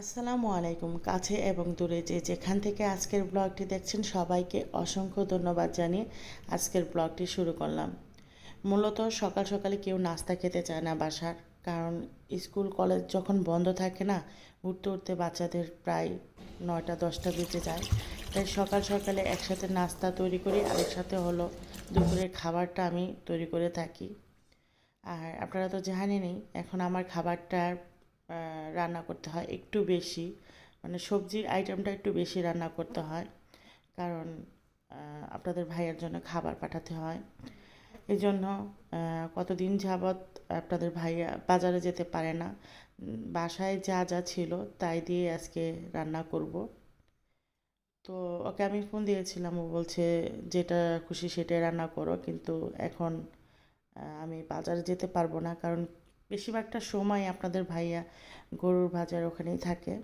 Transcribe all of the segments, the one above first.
আসসালামু আলাইকুম, কাছে এবং দূরে যে যেখান থেকে আজকের ব্লগটি দেখছেন সবাইকে অসংখ্য ধন্যবাদ জানিয়ে আজকের ব্লগটি শুরু করলাম। মূলত সকাল সকালে কেউ নাস্তা খেতে চায় না বাসার, কারণ স্কুল, কলেজ যখন বন্ধ থাকে না, উঠতে উঠতে বাচ্চাদের প্রায় নয়টা, দশটা বেজে যায়। তাই সকাল সকালে একসাথে নাস্তা তৈরি করি আর একসাথে হলো দুপুরের খাবারটা আমি তৈরি করে থাকি। আর আপনারা তো জানেনই, এখন আমার খাবারটার রান্না করতে হয় একটু বেশি। মানে সবজির আইটেমটা একটু বেশি রান্না করতে হয়। কারণ আপনাদের ভাইয়ের জন্য খাবার পাঠাতে হয়। এই জন্য কতদিন যাবৎ আপনাদের ভাইয়া বাজারে যেতে পারে না। বাসায় যা যা ছিল তাই দিয়ে আজকে রান্না করব। তো ওকে আমি ফোন দিয়েছিলাম, ও বলছে যেটা খুশি সেটাই রান্না করো। কিন্তু এখন আমি বাজারে যেতে পারব না। কারণ বেশিরভাগটা সময় আপনাদের ভাইয়া গরুর বাজার ওখানেই থাকে।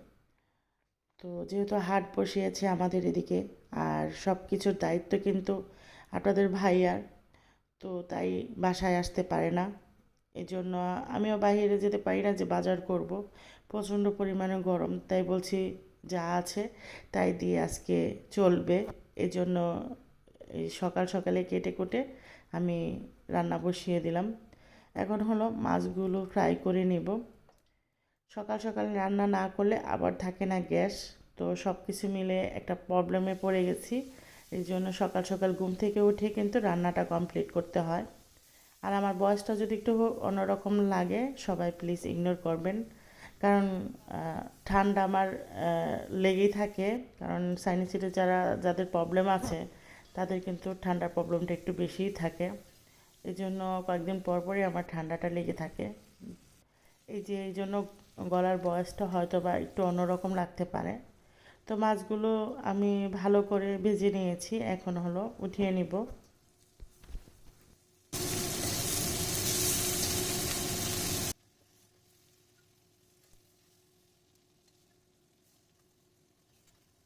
তো যেহেতু হাট বসিয়েছে আমাদের এদিকে, আর সব কিছুর দায়িত্ব কিন্তু আপনাদের ভাইয়ার, তো তাই বাসায় আসতে পারে না। এই জন্য আমিও বাইরে যেতে পারি না যে বাজার করব। প্রচণ্ড পরিমাণে গরম, তাই বলছি যা আছে তাই দিয়ে আজকে চলবে। এই জন্য সকাল সকালে কেটে কুটে আমি রান্না বসিয়ে দিলাম। এখন হলো মাছগুলো ফ্রাই করে নেব। সকাল সকাল রান্না না করলে আবার থাকে না গ্যাস। তো সব কিছু মিলে একটা প্রবলেমে পড়ে গেছি। এই জন্য সকাল সকাল ঘুম থেকে উঠে কিন্তু রান্নাটা কমপ্লিট করতে হয়। আর আমার বয়সটা যদি একটু অন্যরকম লাগে, সবাই প্লিজ ইগনোর করবেন। কারণ ঠান্ডা আমার লেগেই থাকে। কারণ সাইনিসিটে যারা, যাদের প্রবলেম আছে, তাদের কিন্তু ঠান্ডার প্রবলেমটা একটু বেশিই থাকে। এই জন্য কয়েকদিন পর পরই আমার ঠান্ডাটা লেগে থাকে। এই যে, এই জন্য গলার বয়সটা হয়তো বা একটু অন্যরকম লাগতে পারে। তো মাছগুলো আমি ভালো করে ভেজে নিয়েছি, এখন হলো উঠিয়ে নিব।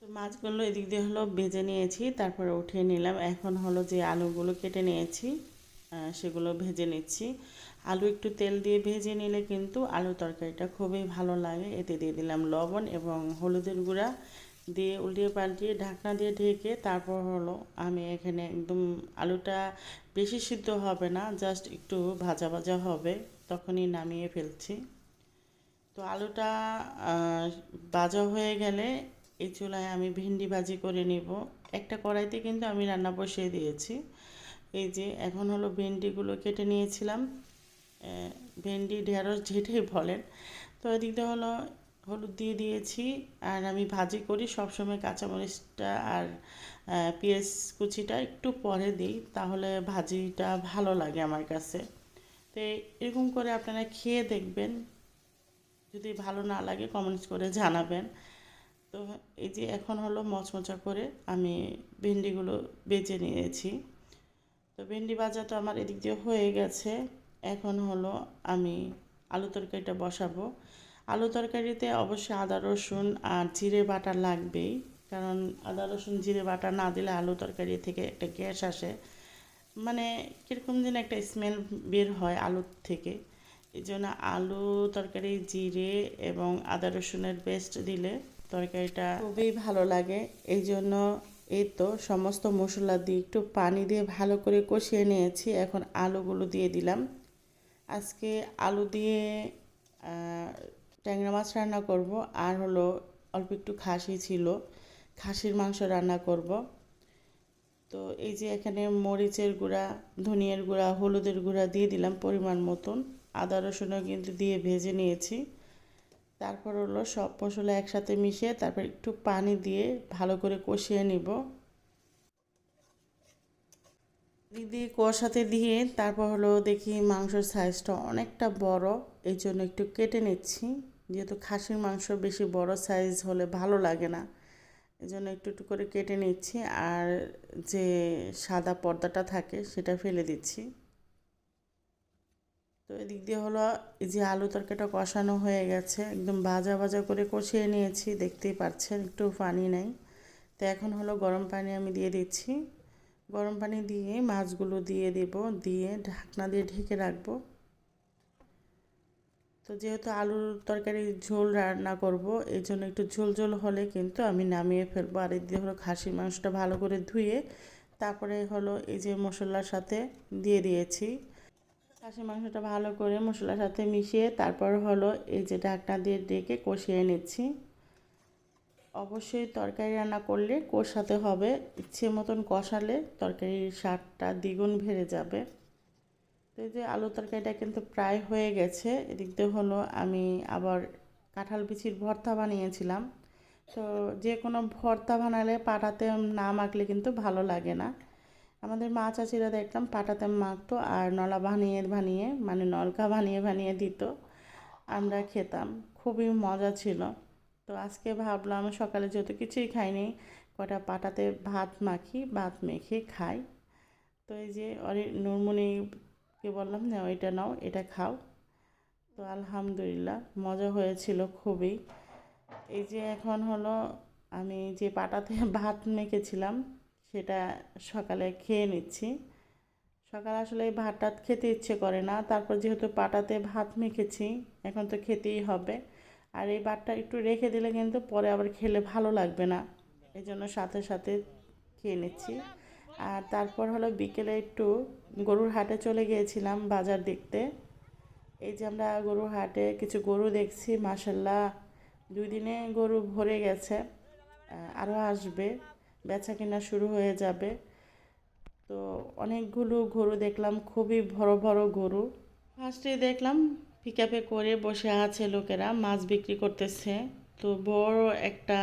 মাছগুলো এদিক দিয়ে হলো ভেজে নিয়েছি, তারপরে উঠিয়ে নিলাম। এখন হলো যে আলুগুলো কেটে নিয়েছি। সেগুলো ভেজে নিচ্ছি। আলু একটু তেল দিয়ে ভেজে নিলে কিন্তু আলু তরকারিটা খুবই ভালো লাগে। এতে দিয়ে দিলাম লবণ এবং হলুদের গুঁড়া দিয়ে উল্টিয়ে পাল্টিয়ে ঢাকনা দিয়ে ঢেকে তারপর হলো আমি এখানে একদম আলুটা বেশি সিদ্ধ হবে না, জাস্ট একটু ভাজা ভাজা হবে, তখনই নামিয়ে ফেলছি। তো আলুটা ভাজা হয়ে গেলে এই চুলায় আমি ভেন্ডি ভাজি করে নিব। একটা কড়াইতে কিন্তু আমি রান্না বসিয়ে দিয়েছি। এই যে এখন হলো ভেন্ডিগুলো কেটে নিয়েছিলাম। ভেন্ডি ঢেঁড়স যেটাই বলেন। তো এদিক দিয়ে হলো হলুদ দিয়ে দিয়েছি আর আমি ভাজি করি সবসময় কাঁচামরিচটা আর পেঁয়াজ কুচিটা একটু পরে দিই তাহলে ভাজিটা ভালো লাগে আমার কাছে। তো এরকম করে আপনারা খেয়ে দেখবেন। যদি ভালো না লাগে কমেন্টস করে জানাবেন। তো এই যে এখন হলো মচমচা করে আমি ভেন্ডিগুলো বেজে নিয়েছি। তো ভেন্ডি ভাজা তো আমার এদিক দিয়ে হয়ে গেছে। এখন হলো আমি আলু তরকারিটা বসাবো। আলু তরকারিতে অবশ্যই আদা, রসুন আর জিরে বাটা লাগবেই। কারণ আদা, রসুন, জিরে বাটা না দিলে আলু তরকারি থেকে একটা গ্যাস আসে। মানে কীরকম যেন একটা স্মেল বের হয় আলুর থেকে। এই জন্য আলু তরকারি, জিরে এবং আদা, রসুনের পেস্ট দিলে তরকারিটা খুবই ভালো লাগে। এই জন্য এই তো সমস্ত মশলা দিয়ে একটু পানি দিয়ে ভালো করে কষিয়ে নিয়েছি। এখন আলুগুলো দিয়ে দিলাম। আজকে আলু দিয়ে ট্যাংরা মাছ রান্না করব। আর হলো অল্প একটু খাসি ছিল। খাসির মাংস রান্না করব। তো এই যে এখানে মরিচের গুঁড়া, ধনিয়ার গুঁড়া, হলুদের গুঁড়া দিয়ে দিলাম পরিমাণ মতন। আদা রসুনও কিন্তু দিয়ে ভেজে নিয়েছি। তারপর হলো সব মশলা একসাথে মিশিয়ে তারপর একটু পানি দিয়ে ভালো করে কষিয়ে নিব। দিক দিয়ে কষাতে দিয়ে তারপর হলো দেখি মাংসের সাইজটা অনেকটা বড়, এই জন্য একটু কেটে নিচ্ছি। যেহেতু খাসির মাংস বেশি বড় সাইজ হলে ভালো লাগে না, এই জন্য একটু একটু করে কেটে নিচ্ছি। আর যে সাদা পর্দাটা থাকে সেটা ফেলে দিচ্ছি। তো এদিক দিয়ে হলো এই যে আলু তরকারিটা কষানো হয়ে গেছে, একদম ভাজা ভাজা করে কষিয়ে নিয়েছি, দেখতেই পাচ্ছেন একটু পানি নেই। তো এখন হলো গরম পানি আমি দিয়ে দিচ্ছি। গরম পানি দিয়ে মাছগুলো দিয়ে দেব, দিয়ে ঢাকনা দিয়ে ঢেকে রাখব। তো যেহেতু আলুর তরকারি ঝোল রান্না করব, এই জন্য একটু ঝোল ঝোল হলে কিন্তু আমি নামিয়ে ফেলব। আর এদিকে হলো খাসির মাংসটা ভালো করে ধুয়ে তারপরে হলো এই যে মশলার সাথে দিয়ে দিয়েছি। খাসির মাংসটা ভালো করে মশলার সাথে মিশিয়ে তারপর হলো এই যে ঢাকনা দিয়ে ডেকে কষিয়ে নিচ্ছি। অবশ্যই তরকারি রান্না করলে কষাতে হবে, ইচ্ছে মতন কষালে তরকারির স্বাদটা দ্বিগুণ বেড়ে যাবে। তো এই যে আলু তরকারিটা কিন্তু প্রায় হয়ে গেছে, এদিক দিয়ে হলো আমি আবার কাঁঠাল বিচির ভর্তা বানিয়েছিলাম। তো যে কোনো ভর্তা বানালে পাটাতে না মাখলে কিন্তু ভালো লাগে না। আমাদের মা চাচিরা দেখতাম পাটাতে মাখতো আর নলা বানিয়ে বানিয়ে মানে নলকা বানিয়ে বানিয়ে দিত। আমরা খেতাম। খুবই মজা ছিল। তো আজকে ভাবলাম সকালে যেহেতু কিছুই খাইনি, কটা পাটাতে ভাত মাখি, ভাত মেখে খাই। তো এই যে অরে, নুরমণিকে বললাম না ওইটা নাও, এটা খাও। তো আলহামদুলিল্লাহ, মজা হয়েছিল খুবই। এই যে এখন হলো, আমি যে পাটাতে ভাত মেখেছিলাম সেটা সকালে খেয়ে নিচ্ছি। সকালে আসলে ভাত টাত খেতে ইচ্ছে করে না। তারপর যেহেতু পাটাতে ভাত মেখেছি, এখন তো খেতেই হবে। আর এই ভাতটা একটু রেখে দিলে কিন্তু পরে আবার খেলে ভালো লাগবে না। এই জন্য সাথে সাথে খেয়ে নিচ্ছি। আর তারপর হলো বিকেলে একটু গরুর হাটে চলে গিয়েছিলাম বাজার দেখতে। এই যে আমরা গরুর হাটে কিছু গরু দেখছি মাসাল্লাহ দুই দিনে গরু ভরে গেছে আরও আসবে। বেচা কেনা শুরু হয়ে যাবে। তো অনেকগুলো গরু দেখলাম, খুবই বড় বড় গরু। ফার্স্টে দেখলাম পিকআপে করে বসে আছে লোকেরা, মাছ বিক্রি করতেছে। তো বড় একটা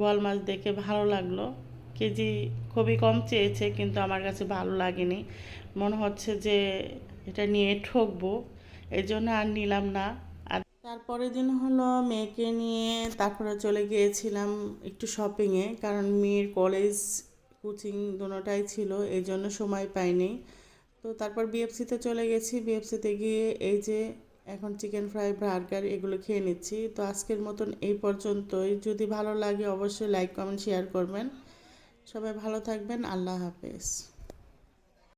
বল মাছ দেখে ভালো লাগল। কেজি খুবই কম চেয়েছে, কিন্তু আমার কাছে ভালো লাগেনি। মনে হচ্ছে যে এটা নিয়ে ঠকবো এই জন্য আর নিলাম না। তারপরের দিন হলো মেয়েকে নিয়ে তারপরে চলে গিয়েছিলাম একটু শপিংয়ে কারণ মেয়ের কলেজ কোচিং দুটোটাই ছিল এই জন্য সময় পাইনি। তো তারপর বিএফসিতে চলে গেছি। বিএফসিতে গিয়ে এই যে এখন চিকেন ফ্রাই বার্গার এগুলো খেয়ে নিচ্ছি। তো আজকের মতন এই পর্যন্তই। যদি ভালো লাগে অবশ্যই লাইক কমেন্ট শেয়ার করবেন। সবাই ভালো থাকবেন। আল্লাহ হাফেজ।